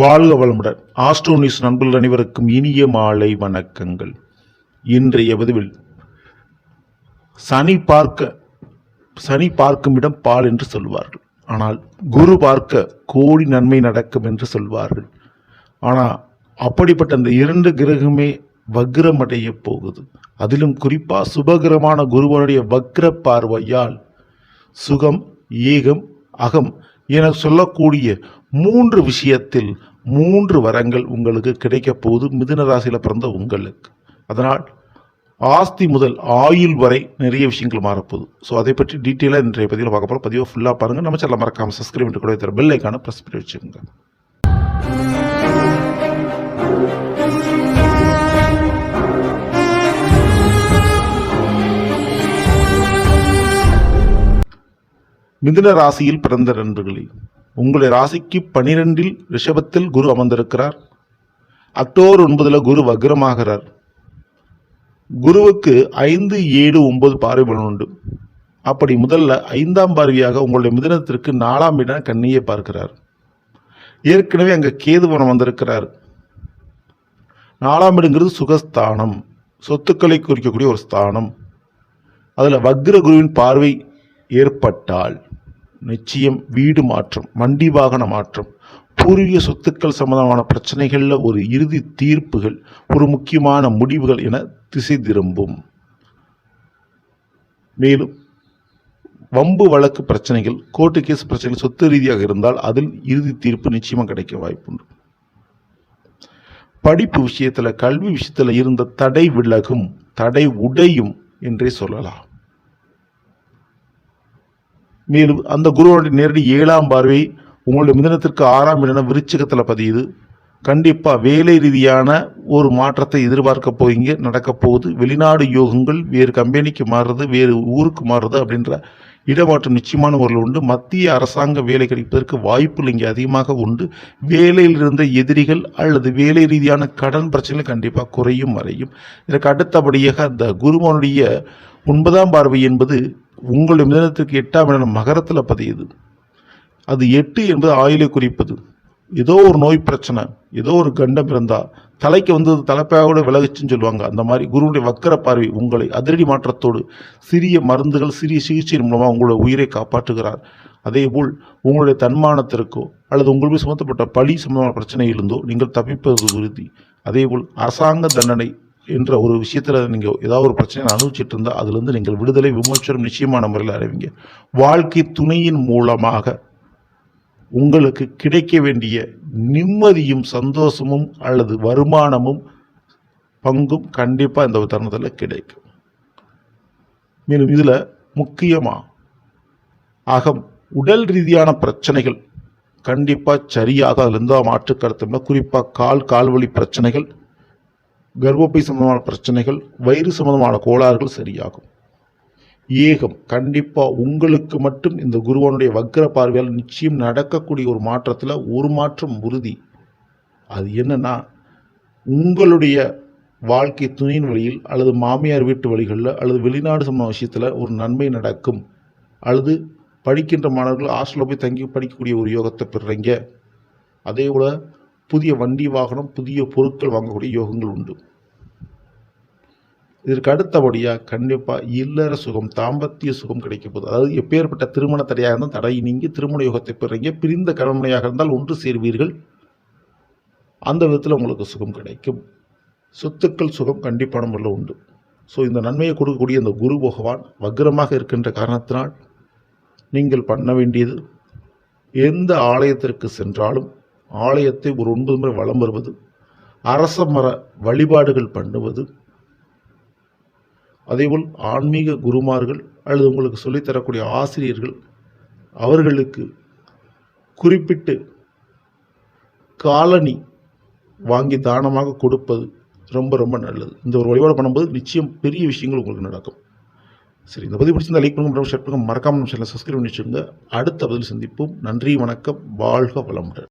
வாழ்க வளமுடன். ஆஸ்ட்ரோனிஸ் நண்பர்கள் அனைவருக்கும் இனிய மாலை வணக்கங்கள். இன்றைய பதிவில் சனி பார்க்க சனி பார்க்கும் இடம் பால் என்று சொல்வார்கள். ஆனால் குரு பார்க்க கோடி நன்மை நடக்கும் என்று சொல்வார்கள். ஆனால் அப்படிப்பட்ட அந்த இரண்டு கிரகமே வக்ரமடைய போகுது. அதிலும் குறிப்பாக சுபகிரமான குருவனுடைய வக்ர பார்வையால் சுகம் ஏகம் அகம் என சொல்லக்கூடிய மூன்று விஷயத்தில் மூன்று வரங்கள் உங்களுக்கு கிடைக்க போகுது. மிதுன ராசியில் பிறந்த உங்களுக்கு. அதனால் ஆஸ்தி முதல் ஆயுள் வரை நிறைய விஷயங்கள் மாறப்போகுது. ஸோ அதை பற்றி டீட்டெயிலாக இன்றைய பதிவில் பார்க்க போகிறோம் பதிவாக ஃபுல்லாக பாருங்கள் நம்ம சேனல் மறக்காமல் சப்ஸ்கிரைப் கூட பெல் ஐக்கான ப்ரெஸ் பண்ணி வச்சுக்கோங்க. மிதுன ராசியில் பிறந்த நண்பர்களே உங்களுடைய ராசிக்கு பனிரெண்டில் ரிஷபத்தில் குரு அமர்ந்திருக்கிறார். அக்டோபர் ஒன்பதில் குரு வக்ரமாகிறார். குருவுக்கு ஐந்து ஏழு ஒன்பது பார்வை பலன் உண்டு. அப்படி முதல்ல ஐந்தாம் பார்வையாக உங்களுடைய மிதனத்திற்கு நாலாம் இடம் கண்ணியை பார்க்கிறார். ஏற்கனவே அங்கே கேதுவனம் வந்திருக்கிறார். நாலாம் இடங்கிறது சுகஸ்தானம். சொத்துக்களை குறிக்கக்கூடிய ஒரு ஸ்தானம். அதில் வக்ர குருவின் பார்வை ஏற்பட்டால் நிச்சயம் வீடு மாற்றம் வண்டி வாகன மாற்றம் பூர்வீக சொத்துக்கள் சம்பந்தமான பிரச்சனைகளில் ஒரு இறுதி தீர்ப்புகள் ஒரு முக்கியமான முடிவுகள் என திசை திரும்பும். மேலும் வம்பு வழக்கு பிரச்சனைகள் கோர்ட்டு கேஸ் பிரச்சனைகள் சொத்து ரீதியாக இருந்தால் அதில் இறுதி தீர்ப்பு நிச்சயமாக கிடைக்க வாய்ப்புண்டு படிப்பு விஷயத்தில் கல்வி விஷயத்தில் இருந்த தடை விலகும் தடை உடையும் என்றே சொல்லலாம். மேலும் அந்த குருவனுடைய நேரடி ஏழாம் பார்வை உங்களுடைய மிதனத்திற்கு ஆறாம் இடம் விருச்சிகத்தில் பதியுது. கண்டிப்பாக வேலை ரீதியான ஒரு மாற்றத்தை எதிர்பார்க்க போவீங்க நடக்க போகுது. வெளிநாடு யோகங்கள் வேறு கம்பெனிக்கு மாறுறது வேறு ஊருக்கு மாறுறது அப்படின்ற இடமாற்றம் நிச்சயமான முறையில் உண்டு. மத்திய அரசாங்க வேலை கிடைப்பதற்கு வாய்ப்புகள் இங்கே அதிகமாக உண்டு. வேலையில் இருந்த எதிரிகள் அல்லது வேலை ரீதியான கடன் பிரச்சனைகள் கண்டிப்பாக குறையும் மறையும். இதற்கு அடுத்தபடியாக அந்த குருவனுடைய ஒன்பதாம் பார்வை என்பது உங்களுடைய மிதனத்துக்கு எட்டாம் இடம் மகரத்தில் பதியுது. அது எட்டு என்பது ஆயுளை குறிப்பது. ஏதோ ஒரு நோய் பிரச்சனை ஏதோ ஒரு கண்டம் இருந்தால் தலைக்கு வந்து தலைப்பாயோட விலகுச்சுன்னு சொல்லுவாங்க. அந்த மாதிரி குருவுடைய வக்கர பார்வை உங்களை அதிரடி மாற்றத்தோடு சிறிய மருந்துகள் சிறிய சிகிச்சையின் மூலமாக உங்களுடைய உயிரை காப்பாற்றுகிறார். அதேபோல் உங்களுடைய தன்மானத்திற்கோ அல்லது உங்களுக்கு சுமத்தப்பட்ட பழி சம்பந்தமான பிரச்சனை இருந்தோ நீங்கள் தப்பிப்பது உறுதி. அதேபோல் அரசாங்க தண்டனை என்ற ஒரு விஷயத்தில் நீங்கள் ஏதாவது ஒரு பிரச்சனை அனுபவிச்சுட்டு இருந்தால் அதுலேருந்து நீங்கள் விடுதலை விமோச்சனம் நிச்சயமான முறையில் அறிவிங்க வாழ்க்கை துணையின் மூலமாக உங்களுக்கு கிடைக்க வேண்டிய நிம்மதியும் சந்தோஷமும் அல்லது வருமானமும் பங்கும் கண்டிப்பாக இந்த தருணத்தில் கிடைக்கும். மேலும் இதில் முக்கியமாக அகம் உடல் ரீதியான பிரச்சனைகள் கண்டிப்பாக சரியாக அதில் எந்த மாற்று குறிப்பாக கால் கால்வழி பிரச்சனைகள் கர்ப்பப்பை சம்பந்தமான பிரச்சனைகள் வயிறு சம்பந்தமான கோளாறுகள் சரியாகும். ஏகம் கண்டிப்பாக உங்களுக்கு மட்டும் இந்த குருவனுடைய வக்ர பார்வையால் நிச்சயம் நடக்கக்கூடிய ஒரு மாற்றத்தில் ஒரு மாற்றம் உறுதி. அது என்னன்னா உங்களுடைய வாழ்க்கை துணையின் வழியில் அல்லது மாமியார் வீட்டு வழிகளில் அல்லது வெளிநாடு சம்பந்த விஷயத்தில் ஒரு நன்மை நடக்கும். அல்லது படிக்கின்ற மாணவர்கள் ஹாஸ்டலில் போய் தங்கி படிக்கக்கூடிய ஒரு யோகத்தை பெறுறீங்க. அதே போல் புதிய வண்டி வாகனம் புதிய பொருட்கள் வாங்கக்கூடிய யோகங்கள் உண்டு. இதற்கு அடுத்தபடியாக கண்டிப்பாக இல்லற சுகம் தாம்பத்திய சுகம் கிடைக்க போகுது. அதாவது எப்பேற்பட்ட திருமண தடையாக இருந்தால் தடை நீங்கி திருமண யோகத்தை பெறுறீங்க பிரிந்த கடமையாக இருந்தால் ஒன்று சேர்வீர்கள். அந்த விதத்தில் உங்களுக்கு சுகம் கிடைக்கும். சொத்துக்கள் சுகம் கண்டிப்பான முறையில் உண்டு. ஸோ இந்த நன்மையை கொடுக்கக்கூடிய இந்த குரு பகவான் வக்ரமாக இருக்கின்ற காரணத்தினால் நீங்கள் பண்ண வேண்டியது எந்த ஆலயத்திற்கு சென்றாலும் ஆலயத்தை ஒரு ஒன்பது முறை வலம் வருவது அரச மர வழிபாடுகள் பண்ணுவது அதேபோல் ஆன்மீக குருமார்கள் அல்லது உங்களுக்கு சொல்லித்தரக்கூடிய ஆசிரியர்கள் அவர்களுக்கு குறிப்பிட்டு காலனி வாங்கி தானமாக கொடுப்பது ரொம்ப ரொம்ப நல்லது. இந்த ஒரு வழிபாடு பண்ணும்போது நிச்சயம் பெரிய விஷயங்கள் உங்களுக்கு நடக்கும். சரி இந்த பதிவு பிடிச்சிருந்தா லைக் பண்ணுங்க ஷேர் பண்ணுங்க மறக்காம நம்ம சேனலை சப்ஸ்கிரைப் பண்ணி வச்சுருங்க அடுத்த பதில் சந்திப்போம். நன்றி வணக்கம் வாழ்க வளமுடன்.